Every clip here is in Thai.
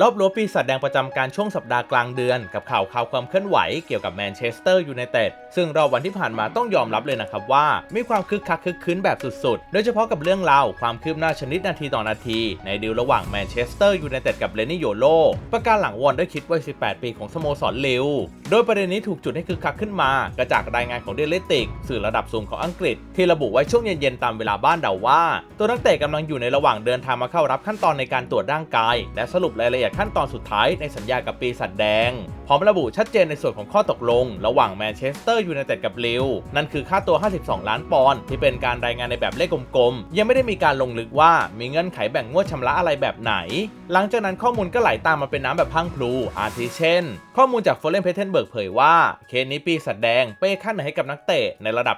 รอบรั้วปีศาจแดงประจำการช่วงสัปดาห์กลางเดือน กับข่าวข่าวความเคลื่อนไหวเกี่ยวกับแมนเชสเตอร์ยูไนเต็ดซึ่งรอบวันที่ผ่านมาต้องยอมรับเลยนะครับว่า มีความคึกคักคึกคืนแบบสุดๆ โดยเฉพาะกับเรื่องราวความคืบหน้าชนิดนาทีต่อนาที ในดีลระหว่างแมนเชสเตอร์ยูไนเต็ดกับเลนี่โยโลประการหลังวอนด้วยคิดวัย 18 ปีของสโมสรลิวโดยประเด็นนี้ถูกจุดให้คึกคักขึ้นมาก็จากรายงานของเดลิติกสื่อระดับสูงของอังกฤษ ที่ระบุไว้ช่วงเย็นๆตามเวลาบ้านเดาว่า ตัวนักเตะกำลังอยู่ในระหว่างเดินทางมาเข้ารับขั้นตอนในการตรวจร่างกาย และสรุปรายละเอียดขั้นตอนสุดท้ายในสัญญากับปีศาจแดงพร้อมระบุชัดเจนในส่วนของข้อตกลง ระหว่างแมนเชสเตอร์ยูไนเต็ดกับลิวนั่นคือค่าตัว 52 ล้านปอนด์ที่เป็นการรายงานในแบบเลขกลมๆ ยังไม่ได้มีการลงลึกว่ามีเงื่อนไขแบ่งงวดชำระอะไรแบบไหน หลังจากนั้นข้อมูลก็ไหลตามมาเป็นน้ำแบบพังพลูอาทิเช่น ข้อมูลจากโฟเลนเพเทนเบิร์กเผยว่า เคสนี้ปีศาจแดงเป้ค่าเหนื่อยให้กับนักเตะในระดับ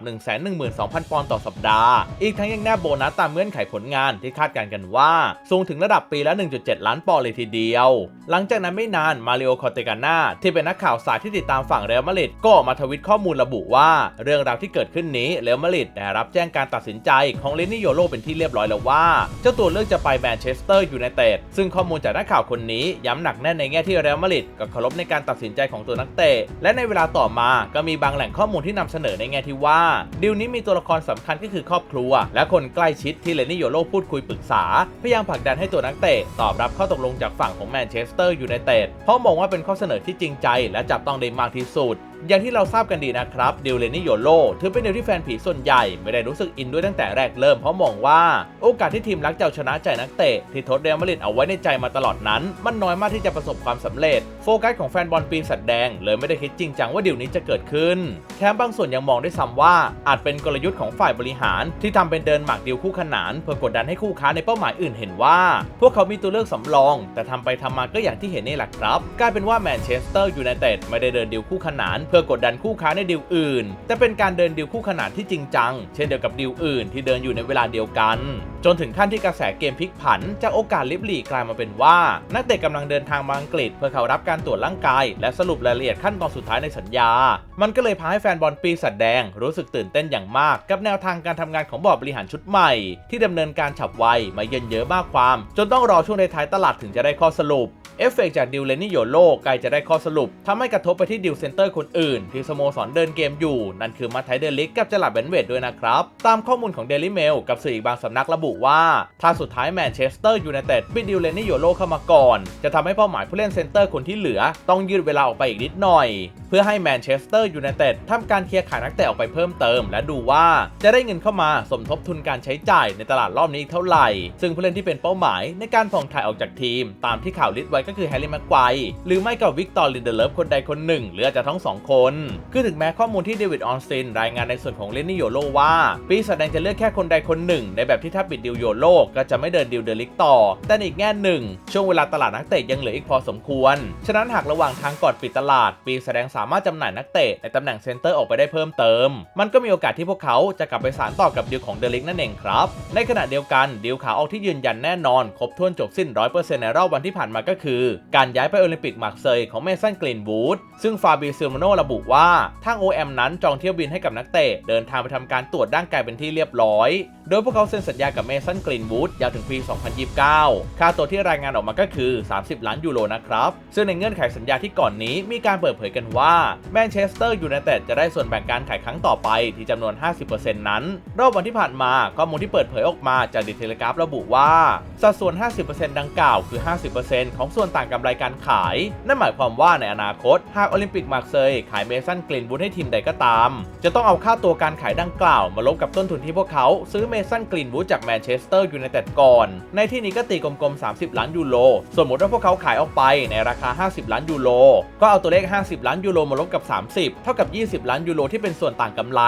112,000 ปอนด์ต่อสัปดาห์ อีกทั้งยังแนบโบนัสตามเงื่อนไขผลงานที่คาดการณ์กันว่า สูงถึงระดับปีละ 1.7 ล้านปอนด์เลยทีเดียว หลังจากนั้นไม่นานมาริโอคอเตกาน่าที่เป็นนักข่าวสายที่ติดตามฝั่งเรอัลมาดริดก็ออกมาทวิตข้อมูลระบุว่า เรื่องราวที่เกิดขึ้นนี้เรอัลมาดริดได้รับแจ้งการตัดสินใจของเลนี่โยโลเป็นที่เรียบร้อยแล้วว่า เจ้าตัวเลือกจะไปแมนเชสเตอร์ยูไนเต็ดซึ่งข้อมูลจากนักข่าวคนนี้ย้ำหนักแน่นในแง่ที่เรอัลมาดริดก็เคารพในการตัดสินใจของตัวนักเตะและในเวลาต่อมาก็มีบางแหล่งข้อมูลที่นำเสนอในแง่ที่ว่าดีลนี้มีตัวละครสำคัญก็คือครอบครัว และคนใกล้ชิดที่เลนี่โยโลพูดคุยปรึกษาพยายามผลักดันให้ตัวนักเตะตอบรับข้อตกลงจากฝั่งของแมนเชสเตอร์ยูไนเต็ดเพราะมองว่าเป็นข้อเสนอที่จริงริงใจและจับต้องได้มากที่สุด อย่างที่เราทราบกันดีนะครับดิวเลนิโยโลถือเป็นดิวที่แฟนผีส่วนใหญ่ไม่ได้รู้สึกอินด้วยตั้งแต่แรกเริ่มเพราะมองว่าโอกาสที่ทีมรักจะเอาชนะใจนักเตะที่ทดเรอัลมาดริดเอาไว้ในใจมาตลอดนั้น มันน้อยมากที่จะประสบความสำเร็จ โฟกัสของแฟนบอลปีสัตว์แดง เลยไม่ได้คิดจริงจังว่าดิวนี้จะเกิดขึ้นแถมบางส่วนยังมองได้ซ้ำว่าอาจเป็นกลยุทธ์ของฝ่ายบริหาร ที่ทำเป็นเดินหมากดิวคู่ขนาน เพื่อกดดันให้คู่ค้าในเป้าหมายอื่นเห็นว่า พวกเขามีตัวเลือกสำรอง แต่ทำไปทำมาก็อย่างที่เห็นนี่แหละครับกลายเป็นว่าแมนเชสเตอร์ยูไนเต็ดไม่ได้เดินดิวคู่ขนานเพื่อกดดันคู่ค้าในดิวอื่น แต่เป็นการเดินดิวคู่ขนานที่จริงจัง เช่นเดียวกับดิวอื่นที่เดินอยู่ในเวลาเดียวกัน จนถึงขั้นที่กระแสเกมพลิกผันจากโอกาสลิบหลีกลายมาเป็นว่า นักเตะกำลังเดินทางมาอังกฤษ เพื่อเข้ารับการตรวจร่างกาย และสรุปรายละเอียดขั้นตอนสุดท้ายในสัญญา มันก็เลยพาให้แฟนบอลปีศาจแดง รู้สึกตื่นเต้นอย่างมากกับแนวทางการทำงานของบอร์ดบริหารชุดใหม่ ที่ดำเนินการฉับไวมาเยินเยอะมากความ จนต้องรอช่วงท้ายตลาดถึงจะได้ข้อสรุป เอฟเฟกต์จากดิวเลนี่โยโลใกล้จะได้ข้อสรุปทำให้กระทบไปที่ดิวเซนเตอร์คนอื่น ที่สโมสรเดินเกมอยู่ นั่นคือมาไทเดลิกกับจลับเบนเวดด้วยนะครับ ตามข้อมูลของเดลิเมลกับสื่ออีกบางสำนักระบุว่า ถ้าสุดท้ายแมนเชสเตอร์ยูไนเต็ดปิดดิวเลนี่โยโลเข้ามาก่อน จะทำให้เป้าหมายผู้เล่นเซนเตอร์คนที่เหลือ ต้องยืดเวลาออกไปอีกนิดหน่อย เพื่อให้แมนเชสเตอร์ยูไนเต็ดทำการเคลียร์ขายนักเตะออกไปเพิ่มเติม และดูว่าจะได้เงินเข้ามาสมทบทุนการใช้จ่ายในตลาดรอบนี้อีกเท่าไหร่ ซึ่งผู้เล่นที่เป็นเป้าหมายในการผ่องถ่ายออกจากทีม ตามที่ข่าวลิสต์ไว้ก็คือแฮร์รี่แม็กควหรือไม่ก็วิกตอร์ลินเดเลฟคนใดคนหนึ่ง หรืออาจจะทั้งสองคน คือถึงแม้ข้อมูลที่เดวิดออนสตินรายงานในส่วนของเลนนี่โยโลว่า ปีแสดงจะเลือกแค่คนใดคนหนึ่ง ในแบบที่ถ้าปิดดิวโยโลก็จะไม่เดินดิวเดลิกต่อ แต่อีกแง่หนึ่ง ช่วงเวลาตลาดนักเตะยังเหลืออีกพอสมควร ฉะนั้นหากระหว่างทางก่อนปิดตลาด ปีแสดงสามารถจำหน่ายนักเตะในตำแหน่งเซนเตอร์ออกไปได้เพิ่มเติม มันก็มีโอกาสที่พวกเขาจะกลับไปสานต่อกับดิวของเดลิกนั่นเองครับ ในขณะเดียวกันดิวขาออกที่ยืนยันแน่นอน ครบถ้วนจบสิ้น 100%ในรอบวันที่ผ่านมาก็คือการย้ายไปโอลิมปิกมาร์เซยของเมสันกรีนวูดซึ่งฟาบิซิโมโนระบุว่าทาง OM นั้นจองเที่ยวบินให้กับนักเตะเดินทางไปทำการตรวจร่างกายเป็นที่เรียบร้อย โดยพวกเขาเซ็นสัญญากับเมสันกรีนวูดยาวถึงปี 2029 ค่าตัวที่รายงานออกมาก็คือ 30 ล้านยูโรนะครับ ซึ่งในเงื่อนไขสัญญาที่ก่อนนี้มีการเปิดเผยกันว่าแมนเชสเตอร์ยูไนเต็ดจะได้ส่วนแบ่งการขายครั้งต่อไปที่จำนวน 50%นั้น รอบวันที่ผ่านมาข้อมูลที่เปิดเผยออกมาจากดิเทลกราฟระบุว่าสัดส่วน 50%ดังกล่าวคือ 50%ของส่วนต่างกำไรการขาย นั่นหมายความว่าในอนาคต หากโอลิมปิกมาร์เซย์ขายเมสันกรีนวูดให้ทีมใดก็ตาม จะต้องเอาค่าตัวการขายดังกล่าวมาลบกับต้นทุนที่พวกเขาซื้อเมสันกลินวูดจากแมนเชสเตอร์ยูไนเต็ดก่อน ในที่นี้ก็ตีกลมๆ 30 ล้านยูโร สมมติว่าพวกเขาขายออกไปในราคา 50 ล้านยูโร ก็เอาตัวเลข 50 ล้านยูโรมาลบกับ 30 เท่ากับ 20 ล้านยูโรที่เป็นส่วนต่างกำไร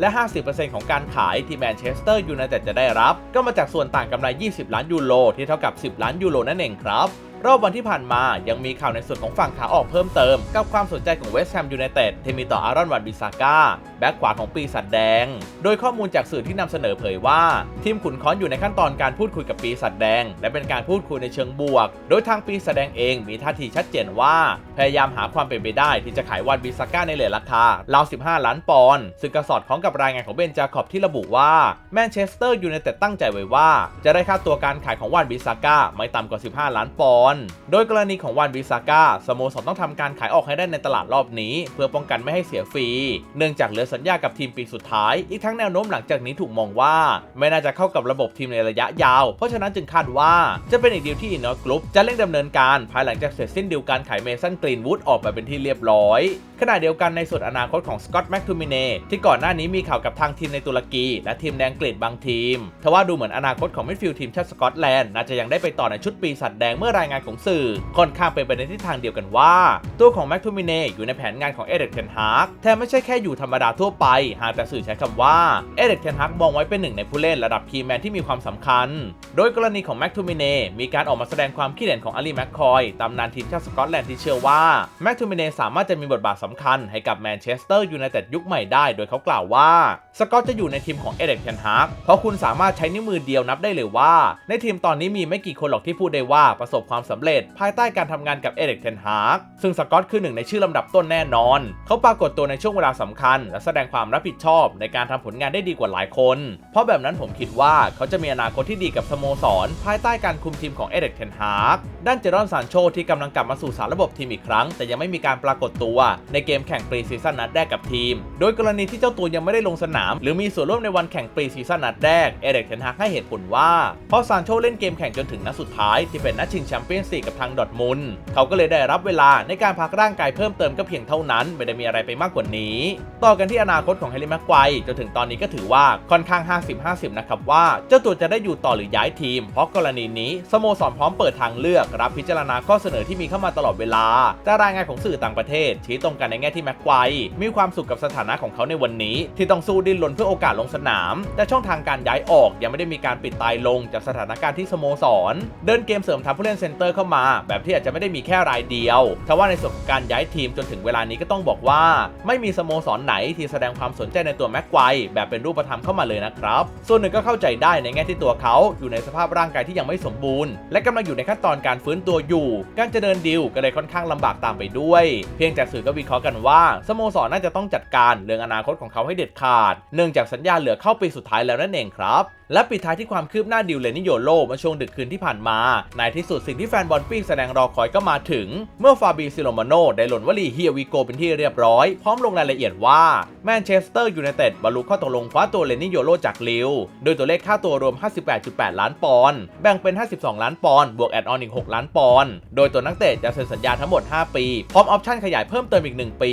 และ 50%ของการขายที่แมนเชสเตอร์ยูไนเต็ดจะได้รับ ก็มาจากส่วนต่างกำไร 20 ล้านยูโรที่เท่ากับ 10 ล้านยูโรนั่นเองครับ รอบวันที่ผ่านมายังมีข่าวในส่วนของฝั่งขาออกเพิ่มเติม กับความสนใจของเวสต์แฮมยูไนเต็ดที่มีต่ออารอนวันบิซาก้าแบ็กขวาของปีศาจแดง โดยข้อมูลจากสื่อที่นำเสนอเผยว่า ทีมขุนค้อนอยู่ในขั้นตอนการพูดคุยกับปีศาจแดง และเป็นการพูดคุยในเชิงบวก โดยทางปีศาจแดงเองมีท่าทีชัดเจนว่าพยายามหาความเป็นไปได้ที่จะขายวันบิสก้าในเลทราคาราว 15 ล้านปอนด์ซึ่งก็สอดคล้องกับรายงานของเบนจาคอบที่ระบุว่าแมนเชสเตอร์ยูไนเต็ดตั้งใจไว้ว่า จะได้ค่าตัวการขายของวันบิสก้าไม่ต่ำกว่า 15 ล้านปอนด์โดยกรณีของวันบิสก้าสโมสรต้องทำการขายออกให้ได้ในตลาดรอบนี้ เพื่อป้องกันไม่ให้เสียฟรี เนื่องจากเหลือสัญญากับทีมปีสุดท้าย อีกทั้งแนวโน้มหลังจากนี้ถูกมองว่า ไม่น่าจะเข้ากับระบบทีมในระยะยาว เพราะฉะนั้นจึงคาดว่าจะเป็นอีกดีลที่อินนอร์กรุ๊ปจะเร่งดำเนินการภายหลังจากเสร็จสิ้นดีลการขายเมสันกรีนวูดออกไปเป็นที่เรียบร้อยขณะเดียวกันในส่วนอนาคตของสกอตแม็กทูมิเนที่ก่อนหน้านี้มีข่าวกับทางทีมในตุรกีและทีมแดงกรีดบางทีมทว่าดูเหมือนอนาคตของมิดฟิลด์ทีมชาติสกอตแลนด์น่าจะยังได้ไปต่อในชุดปีศาจแดงเมื่อรายงานของสื่อ ค่อนข้างเป็นไปในทิศทางเดียวกันว่า ตัวของแม็กทูมิเนอยู่ในแผนงานของเอเด็กเทนฮากแทนไม่ใช่แค่อยู่ธรรมดาทั่วไป หากแต่สื่อใช้คำว่าเอเด็กเทนฮากมองไว้เป็นหนึ่งในผู้เล่นระดับคีแมนที่มีความสำคัญ โดยกรณีของแม็กทูมิเนมีการออกมาแสดงความคิดเห็นของอาลีแม็กคอยตำนานทีมชาติสกอตแลนด์ที่เชื่อว่าแม็กทูมิเนสามารถจะมีบทบาทสำคัญให้กับแมนเชสเตอร์ยูไนเต็ดยุคใหม่ได้ โดยเขากล่าวว่า สกอตจะอยู่ในทีมของเอเด็กเทนฮากเพราะคุณสามารถใช้นิ้วมือเดียวนับได้เลยว่า ในทีมตอนนี้มีไม่กี่คนหรอกที่พูดได้ว่าประสบความสำเร็จ ภายใต้การทำงานกับเอเด็กเทนฮากซึ่งสกอตคือหนึ่งในชื่อลำดับต้นแน่นอน เขาปรากฏตัวในช่วงเวลาสำคัญ และแสดงความรับผิดชอบในการทำผลงานได้ดีกว่าหลายคน เพราะแบบนั้นผมคิดว่าเขาจะมีอนาคตที่ดีกับสโมสร ภายใต้การคุมทีมของเอเด็กเทนฮากด้านเจรอนซานโชที่กำลังกลับมาสู่สารระบบทีมอีกครั้ง แต่ยังไม่มีการปรากฏตัวในเกมแข่งปรีซีซั่นนัดแรกกับทีม โดยกรณีที่เจ้าตัวยังไม่ได้ลงสนาม หรือมีส่วนร่วมในวันแข่งปรีซีซั่นนัดแรกเอเดกเทนฮากให้เหตุผลว่าเพราะซานโชเล่นเกมแข่งจนถึงนัดสุดท้ายที่เป็นนัดชิงแชมเปี้ยนส์ลีกกับทางดอทมุนเขาก็เลยได้รับเวลาในการพักร่างกายเพิ่มเติมก็เพียงเท่านั้น ไม่ได้มีอะไรไปมากกว่านี้ ต่อกันที่อนาคตของแฮร์รี่แม็กไกวร์จนถึงตอนนี้ก็ถือว่าค่อนข้าง 50-50 นะครับว่าเจ้าตัวจะได้อยู่ต่อหรือย้ายทีม เพราะกรณีนี้สโมสรพร้อมเปิดทางเลือกรับพิจารณาข้อเสนอที่มีเข้ามาตลอดเวลาแต่รายงานของสื่อต่างประเทศ ชี้ตรงกันในแง่ที่แม็กไกว์มีความสุขกับสถานะของเขาในวันนี้ ที่ต้องสู้ดิ้นรนเพื่อโอกาสลงสนาม แต่ช่องทางการย้ายออกยังไม่ได้มีการปิดตายลงจากสถานการณ์ที่สโมสร เดินเกมเสริมทัพผู้เล่นเซนเตอร์เข้ามา แบบที่อาจจะไม่ได้มีแค่รายเดียวทว่าในส่วนของการย้ายทีมจนถึงเวลานี้ก็ต้องบอกว่า ไม่มีสโมสรไหนที่แสดงความสนใจในตัวแม็กไกว์แบบเป็นรูปธรรมเข้ามาเลยนะครับ ส่วนหนึ่งก็เข้าใจได้ในแง่ที่ตัวเขาอยู่ในสภาพร่างกายที่ยังไม่สมบูรณ์ และกำลังอยู่ในขั้นตอนการฟื้นตัวอยู่ การจะเดินดิวก็เลยค่อนข้างลำบากตามไปด้วย เพียงแต่สื่อก็วิเคราะห์กันว่าสโมสรน่าจะต้องจัดการเรื่องอนาคตของเขาให้เด็ดขาด เนื่องจากสัญญาเหลือเข้าปีสุดท้ายแล้วนั่นเองครับและปิดท้ายที่ความคืบหน้าดิวเลนิโยโลเมื่อช่วงดึกคืนที่ผ่านมา ในที่สุดสิ่งที่แฟนบอลปีกแสดงรอคอยก็มาถึง เมื่อฟาบีซิโลมาโนได้หล่นวลีเฮียวีโกเป็นที่เรียบร้อย พร้อมลงรายละเอียดว่าแมนเชสเตอร์ยูไนเต็ดบรรลุข้อตกลงคว้าตัวเลนิโยโลจากลิวโดยตัวเลขค่าตัวรวม 58.8 ล้านปอนด์แบ่งเป็น 52 ล้านปอนด์บวกแอดออนอีก 6 ล้านปอนด์โดยตัวนักเตะจะเซ็นสัญญาทั้งหมด5 ปี พร้อมออปชั่นขยายเพิ่มเติมอีก 1 ปี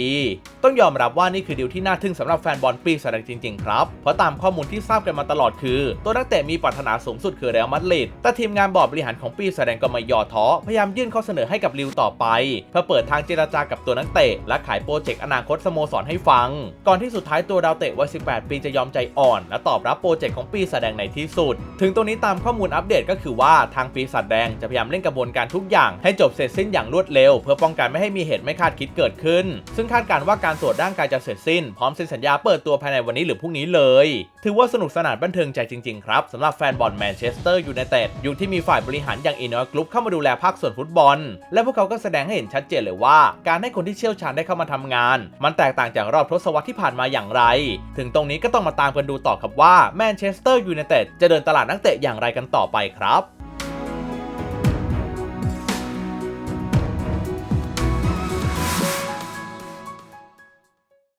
ต้องยอมรับว่านี่คือดีลที่น่าทึ่งสำหรับแฟนบอลปีแสดงจริงๆครับ เพราะตามข้อมูลที่ทราบกันมาตลอดคือ ตัวนักเตะมีปรารถนาสูงสุดคือเรอัลมาดริดแต่ทีมงานบอร์ดบริหารของปีแสดงก็ไม่ย่อท้อพยายามยื่นข้อเสนอให้กับลิวต่อไป เพื่อเปิดทางเจรจากับตัวนักเตะและขายโปรเจกต์อนาคตสโมสรให้ฟัง ก่อนที่สุดท้ายตัวดาวเตะวัย 18 ปีจะยอมใจอ่อน และตอบรับโปรเจกต์ของปีแสดงในที่สุด ถึงตรงนี้ตามข้อมูลอัปเดตก็คือว่าทางปีศาจแดงจะพยายามเร่งกระบวนการทุกอย่างให้จบเสร็จสิ้นอย่างรวดเร็วเพื่อป้องกันไม่ให้มีเหตุไม่คาดคิดเกิดขึ้น ซึ่งคาดการณ์ว่าการตรวจร่างกายจะเสร็จสิ้น พร้อมเซ็นสัญญาเปิดตัวภายในวันนี้หรือพรุ่งนี้เลย ถือว่าสนุกสนานบันเทิงใจจริงๆครับสำหรับแฟนบอลแมนเชสเตอร์ยูไนเต็ดยุคที่มีฝ่ายบริหารอย่างอินเนอร์กรุ๊ปเข้ามาดูแลภาคส่วนฟุตบอล และพวกเขาก็แสดงให้เห็นชัดเจนเลยว่า การให้คนที่เชี่ยวชาญได้เข้ามาทำงาน มันแตกต่างจากรอบทศวรรษที่ผ่านมาอย่างไร ถึงตรงนี้ก็ต้องมาตามกันดูต่อครับว่าแมนเชสเตอร์ยูไนเต็ดจะเดินตลาดนักเตะอย่างไรกันต่อไปครับ